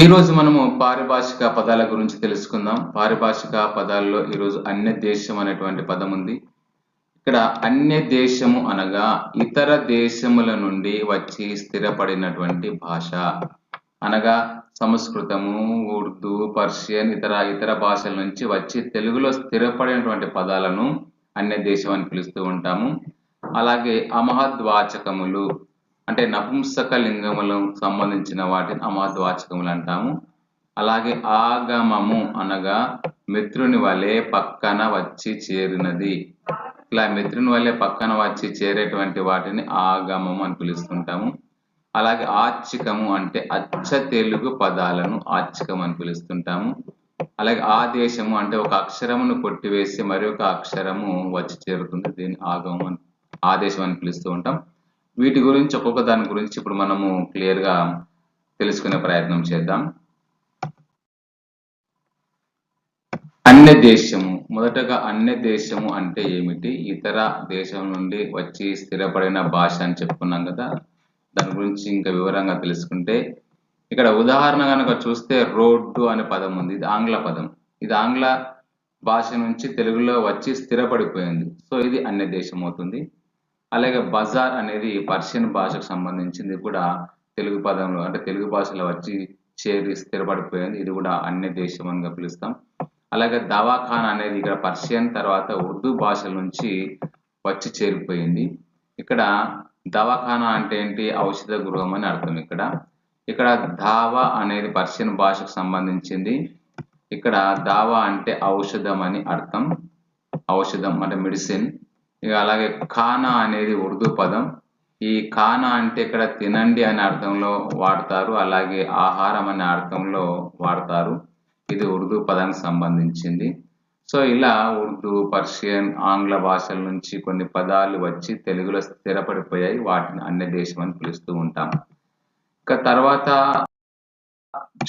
ఈ రోజు మనము పారిభాషిక పదాల గురించి తెలుసుకుందాం. పారిభాషిక పదాల్లో ఈరోజు అన్య దేశం అనేటువంటి పదం ఉంది. ఇక్కడ అన్య దేశము అనగా ఇతర దేశముల నుండి వచ్చి స్థిరపడినటువంటి భాష. అనగా సంస్కృతము ఉర్దూ పర్షియన్ ఇతర ఇతర భాషల నుంచి వచ్చి తెలుగులో స్థిరపడినటువంటి పదాలను అన్య దేశం అని పిలుస్తూ ఉంటాము. అలాగే అమహద్వాచకములు అంటే నపుంసక లింగములకు సంబంధించిన వాటిని అమహద్వాచకములు అంటాము. అలాగే ఆగమము అనగా మిత్రుని వలె పక్కన వచ్చి చేరినది. ఇలా మిత్రుని వలె పక్కన వచ్చి చేరేటువంటి వాటిని ఆగమము అని పిలుస్తుంటాము. అలాగే ఆర్చికము అంటే అచ్చ తెలుగు పదాలను ఆర్చికం అని పిలుస్తుంటాము. అలాగే ఆదేశము అంటే ఒక అక్షరమును కొట్టివేసి మరి ఒక అక్షరము వచ్చి చేరుతుంది. దీన్ని ఆగమం ఆదేశం అని పిలుస్తూ ఉంటాం. వీటి గురించి ఒక్కొక్క దాని గురించి ఇప్పుడు మనము క్లియర్గా తెలుసుకునే ప్రయత్నం చేద్దాం. అన్య దేశము మొదటగా అన్య దేశము అంటే ఏమిటి? ఇతర దేశం నుండి వచ్చి స్థిరపడిన భాష అని చెప్పుకున్నాం కదా. దాని గురించి ఇంకా వివరంగా తెలుసుకుంటే ఇక్కడ ఉదాహరణ కనుక చూస్తే రోడ్డు అనే పదం ఉంది ఇది ఆంగ్ల పదం. ఇది ఆంగ్ల భాష నుంచి తెలుగులో వచ్చి స్థిరపడిపోయింది. సో ఇది అన్య దేశం అవుతుంది. అలాగే బజార్ అనేది పర్షియన్ భాషకు సంబంధించింది కూడా తెలుగు పదంలో అంటే తెలుగు భాషలో వచ్చి చేరి స్థిరపడిపోయింది. ఇది కూడా అన్య దేశం అని పిలుస్తాం. అలాగే దవాఖానా అనేది ఇక్కడ పర్షియన్ తర్వాత ఉర్దూ భాషల నుంచి వచ్చి చేరిపోయింది. ఇక్కడ దవాఖానా అంటే ఏంటి? ఔషధ గృహం అని అర్థం ఇక్కడ. ఇక్కడ దావా అనేది పర్షియన్ భాషకు సంబంధించింది. ఇక్కడ దావా అంటే ఔషధం అని అర్థం. ఔషధం అంటే మెడిసిన్. ఇక అలాగే ఖానా అనేది ఉర్దూ పదం. ఈ ఖానా అంటే ఇక్కడ తినండి అనే అర్థంలో వాడతారు అలాగే ఆహారం అనే అర్థంలో వాడతారు. ఇది ఉర్దూ పదానికి సంబంధించింది. సో ఇలా ఉర్దూ పర్షియన్ ఆంగ్ల భాషల నుంచి కొన్ని పదాలు వచ్చి తెలుగులో స్థిరపడిపోయాయి. వాటిని అన్య దేశం అని పిలుస్తూ ఉంటాం. ఇక తర్వాత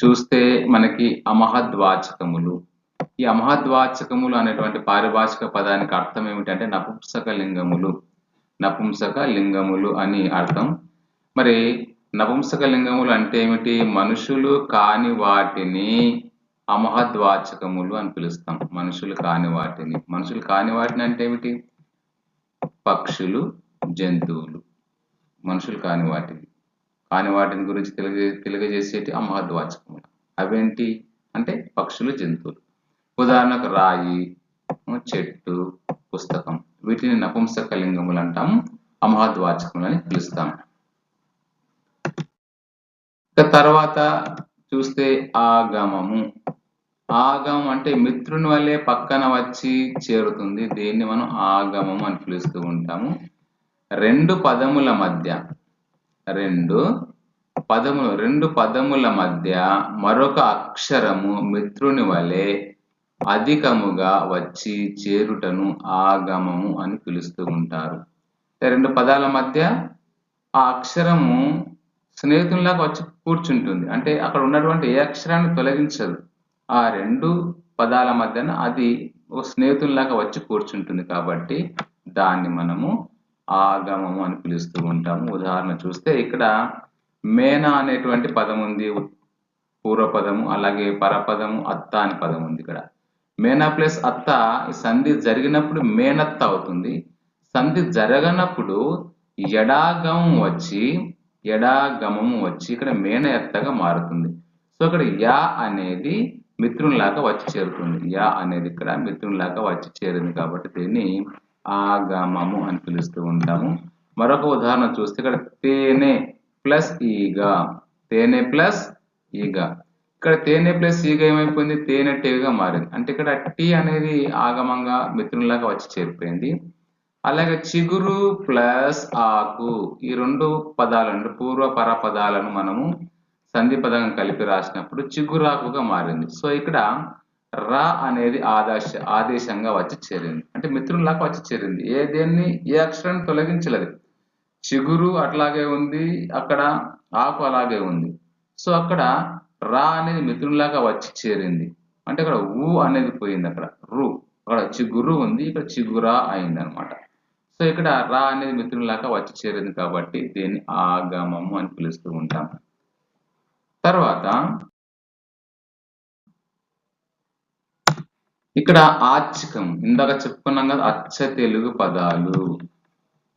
చూస్తే మనకి అమహద్వాచకములు ఈ అమహద్వాచకములు అనేటువంటి పారిభాషిక పదానికి అర్థం ఏమిటంటే నపుంసక లింగములు. నపుంసక లింగములు అని అర్థం. మరి నపుంసక లింగములు అంటే ఏమిటి? మనుషులు కాని వాటిని అమహద్వాచకములు అని పిలుస్తాం. మనుషులు కాని వాటిని. మనుషులు కాని వాటిని అంటే ఏమిటి? పక్షులు జంతువులు. మనుషులు కాని వాటిని. కాని వాటిని గురించి తెలియజే తెలియజేసేటి అమహద్వాచకములు. అవేంటి? అంటే పక్షులు జంతువులు. ఉదాహరణకు రాయి చెట్టు పుస్తకం. వీటిని నపుంసకలింగములు అంటాము. అంటాం అమహద్వాచకములు అని పిలుస్తాం తర్వాత చూస్తే ఆగమము. ఆగమం అంటే మిత్రుని వల్లే పక్కన వచ్చి చేరుతుంది. దీన్ని మనం ఆగమం అని పిలుస్తూ ఉంటాము. రెండు పదముల మధ్య రెండు పదములు రెండు పదముల మధ్య మరొక అక్షరము మిత్రుని వలె అధికముగా వచ్చి చేరుటను ఆగమము అని పిలుస్తూ ఉంటారు. రెండు పదాల మధ్య ఆ అక్షరము స్నేహితుల్లాగా వచ్చి కూర్చుంటుంది. అంటే అక్కడ ఉన్నటువంటి ఏ అక్షరాన్ని తొలగించదు. ఆ రెండు పదాల మధ్యన అది ఒక స్నేహితుల్లాగా వచ్చి కూర్చుంటుంది కాబట్టి దాన్ని మనము ఆగమము అని పిలుస్తూ ఉంటాము. ఉదాహరణ చూస్తే ఇక్కడ మేనా అనేటువంటి పదం ఉంది పూర్వపదము అలాగే పరపదము అత్త అనే పదం ఉంది ఇక్కడ. మేనా ప్లస్ అత్త ఈ సంధి జరిగినప్పుడు మేనత్త అవుతుంది. సంధి జరగనప్పుడు ఎడాగమం వచ్చి ఎడాగమం వచ్చి ఇక్కడ మేన ఎత్తగా మారుతుంది. సో ఇక్కడ యా అనేది మిత్రునిలాగా వచ్చి చేరుతుంది. యా అనేది ఇక్కడ మిత్రునిలాగా వచ్చి చేరింది కాబట్టి దీన్ని ఆగమము అని పిలుస్తూ ఉంటాము. మరొక ఉదాహరణ చూస్తే ఇక్కడ తేనె ప్లస్ ఈగ. తేనె ప్లస్ ఈగ. ఇక్కడ తేనె ప్లస్ ఈగ ఏమైపోయింది? తేనె టీగా మారింది. అంటే ఇక్కడ టీ అనేది ఆగమంగా మిత్రులాగా వచ్చి చేరిపోయింది. అలాగే చిగురు ప్లస్ ఆకు ఈ రెండు పదాలను పూర్వ పర పదాలను మనము సంధి పదంగా కలిపి రాసినప్పుడు చిగురాకుగా మారింది. సో ఇక్కడ రా అనేది ఆదేశ ఆదేశంగా వచ్చి చేరింది. అంటే మిత్రుల్లాగా వచ్చి చేరింది. ఏ దేన్ని? ఏ అక్షరాన్ని తొలగించలేదు. చిగురు అట్లాగే ఉంది అక్కడ ఆకు అలాగే ఉంది. సో అక్కడ రా అనేది మిత్రుల్లాగా వచ్చి చేరింది. అంటే ఇక్కడ ఊ అనేది పోయింది అక్కడ. రు. అక్కడ చిగురు ఉంది ఇక్కడ చిగురా అయింది అనమాట సో ఇక్కడ రా అనేది మిత్రుల్లాగా వచ్చి చేరింది కాబట్టి దీన్ని ఆగమము అని పిలుస్తూ ఉంటాం. తర్వాత ఇక్కడ ఆచికం ఇందాక చెప్పుకున్నాం కదా అచ్చ తెలుగు పదాలు.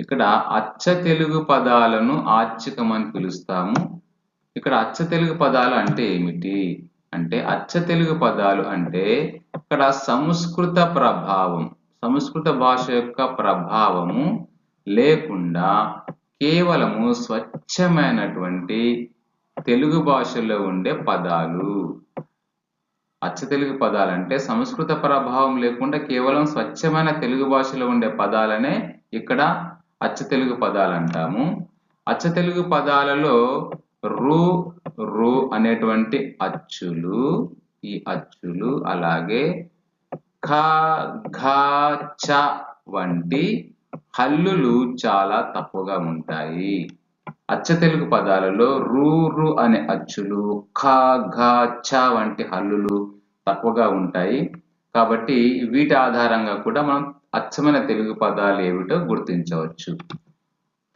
ఇక్కడ అచ్చ తెలుగు పదాలను ఆచికం అని పిలుస్తాము. ఇక్కడ అచ్చ తెలుగు పదాలు అంటే ఏమిటి? అంటే అచ్చ తెలుగు పదాలు అంటే ఇక్కడ సంస్కృత ప్రభావం సంస్కృత భాష యొక్క ప్రభావము లేకుండా కేవలము స్వచ్ఛమైనటువంటి తెలుగు భాషలో ఉండే పదాలు. అచ్చ తెలుగు పదాలు అంటే సంస్కృత ప్రభావం లేకుండా కేవలం స్వచ్ఛమైన తెలుగు భాషలో ఉండే పదాలనే ఇక్కడ అచ్చ తెలుగు పదాలు అంటాము. అచ్చ తెలుగు పదాలలో రు రు అనేటువంటి అచ్చులు ఈ అచ్చులు అలాగే ఖ ఘ చ వంటి హల్లులు చాలా తక్కువగా ఉంటాయి. అచ్చ తెలుగు పదాలలో రు రు అనే అచ్చులు ఖ ఘ చ వంటి హల్లులు తక్కువగా ఉంటాయి. కాబట్టి వీటి ఆధారంగా కూడా మనం అచ్చమైన తెలుగు పదాలు ఏమిటో గుర్తించవచ్చు.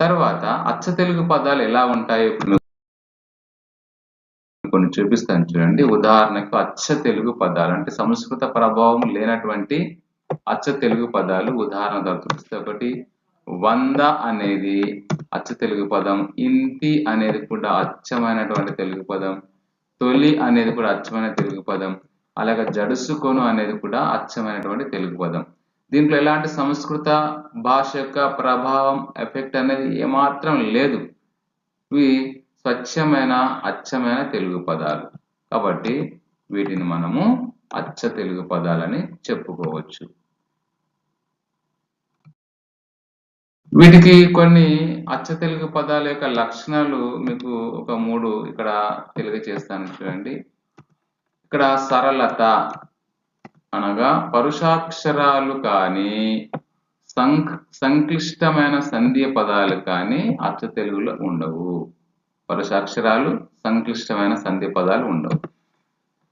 తర్వాత అచ్చ తెలుగు పదాలు ఎలా ఉంటాయో కొన్ని చూపిస్తాను చూడండి. ఉదాహరణకు అచ్చ తెలుగు పదాలు అంటే సంస్కృత ప్రభావం లేనటువంటి అచ్చ తెలుగు పదాలు ఉదాహరణ చూపిస్తే ఒకటి వంద అనేది అచ్చ తెలుగు పదం ఇంతి అనేది కూడా అచ్చమైనటువంటి తెలుగు పదం తొలి అనేది కూడా అచ్చమైన తెలుగు పదం అలాగే జడుసుకొను అనేది కూడా అచ్చమైనటువంటి తెలుగు పదం. దీంట్లో ఎలాంటి సంస్కృత భాష యొక్క ప్రభావం ఎఫెక్ట్ అనేది ఏమాత్రం లేదు. ఇవి స్వచ్ఛమైన అచ్చమైన తెలుగు పదాలు. కాబట్టి వీటిని మనము అచ్చ తెలుగు పదాలని చెప్పుకోవచ్చు. వీటికి కొన్ని అచ్చ తెలుగు పదాల యొక్క లక్షణాలు మీకు ఒక మూడు ఇక్కడ తెలియజేస్తాను చూడండి. ఇక్కడ సరళత అనగా పరుషాక్షరాలు కానీ సంక్ సంక్లిష్టమైన సంధ్య పదాలు కానీ అచ్చ తెలుగులో ఉండవు. పరుషాక్షరాలు సంక్లిష్టమైన సంధి పదాలు ఉండవు.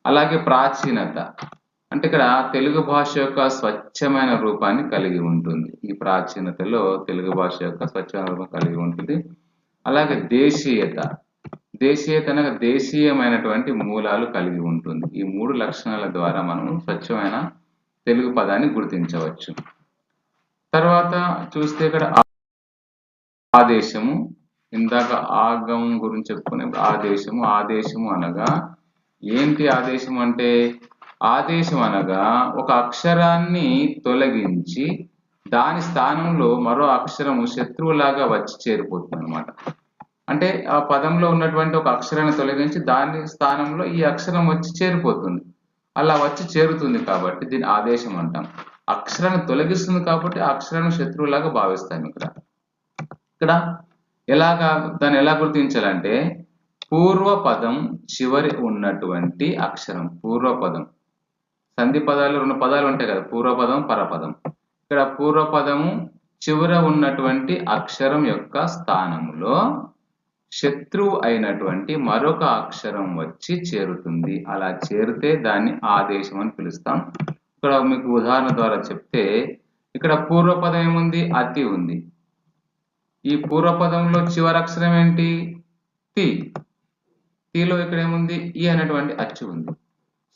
అలాగే ప్రాచీనత. అంటే ఇక్కడ తెలుగు భాష యొక్క స్వచ్ఛమైన రూపాన్ని కలిగి ఉంటుంది. ఈ ప్రాచీనతలో తెలుగు భాష యొక్క స్వచ్ఛమైన రూపం కలిగి ఉంటుంది. అలాగే దేశీయత. దేశీయత అనగా దేశీయమైనటువంటి మూలాలు కలిగి ఉంటుంది. ఈ మూడు లక్షణాల ద్వారా మనం స్వచ్ఛమైన తెలుగు పదాన్ని గుర్తించవచ్చు. తర్వాత చూస్తే ఇక్కడ ఆదేశము ఇందాక ఆగమం గురించి చెప్పుకునే ఆదేశము ఆదేశము అనగా ఏంటి ఆదేశం అంటే? ఆదేశం అనగా ఒక అక్షరాన్ని తొలగించి దాని స్థానంలో మరో అక్షరము శత్రువులాగా వచ్చి చేరిపోతుంది అనమాట అంటే ఆ పదంలో ఉన్నటువంటి ఒక అక్షరాన్ని తొలగించి దాని స్థానంలో ఈ అక్షరం వచ్చి చేరిపోతుంది. అలా వచ్చి చేరుతుంది కాబట్టి దీని ఆదేశం అంటాం. అక్షరాన్ని తొలగిస్తుంది కాబట్టి అక్షరాన్ని శత్రువులాగా భావిస్తాం ఇక్కడ. ఇక్కడ ఎలాగా దాన్ని ఎలా గుర్తించాలంటే పూర్వపదం చివరి ఉన్నటువంటి అక్షరం పూర్వపదం. సంధి పదాలు రెండు పదాలు ఉంటాయి కదా పూర్వపదం పరపదం. ఇక్కడ పూర్వపదము చివర ఉన్నటువంటి అక్షరం యొక్క స్థానంలో శత్రువు అయినటువంటి మరొక అక్షరం వచ్చి చేరుతుంది. అలా చేరితే దాన్ని ఆదేశం అని పిలుస్తాం. ఇక్కడ మీకు ఉదాహరణ ద్వారా చెప్తే ఇక్కడ పూర్వపదం ఏముంది? అతి ఉంది. ఈ పూర్వపదంలో చివరి అక్షరం ఏంటి? తి. తీలో ఇక్కడ ఏముంది? ఈ అనేటువంటి అచ్చు ఉంది.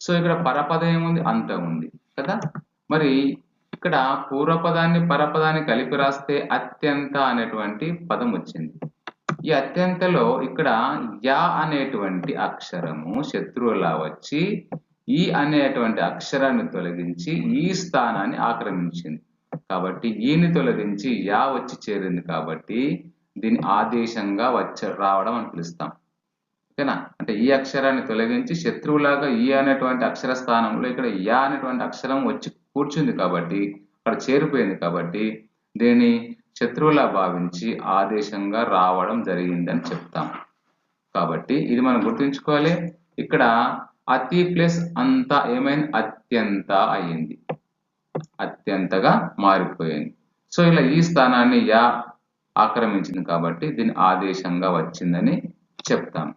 సో ఇక్కడ పరపదం ఏముంది? అంత ఉంది కదా? మరి ఇక్కడ పూర్వపదాన్ని పరపదాన్ని కలిపి రాస్తే అత్యంత అనేటువంటి పదం వచ్చింది. ఈ అత్యంతలో ఇక్కడ యా అనేటువంటి అక్షరము శత్రువులా వచ్చి ఈ అనేటువంటి అక్షరాన్ని తొలగించి ఈ స్థానాన్ని ఆక్రమించింది. కాబట్టి ఈని తొలగించి యా వచ్చి చేరింది కాబట్టి దీని ఆదేశంగా వచ్చ రావడం అని పిలుస్తాం. ఓకేనా? అంటే ఈ అక్షరాన్ని తొలగించి శత్రువులాగా ఈ అనేటువంటి అక్షర స్థానంలో ఇక్కడ యా అనేటువంటి అక్షరం వచ్చి కూర్చుంది కాబట్టి అక్కడ చేరిపోయింది కాబట్టి దీన్ని శత్రువులా భావించి ఆదేశంగా రావడం జరిగిందని చెప్తాం. కాబట్టి ఇది మనం గుర్తుంచుకోవాలి. ఇక్కడ అతి ప్లస్ అంత ఏమైంది? అత్యంత అయ్యింది. అత్యంతగా మారిపోయింది. సో ఇలా ఈ స్థానాన్ని యా ఆక్రమించింది కాబట్టి దీని ఆదేశంగా వచ్చిందని చెప్తాం.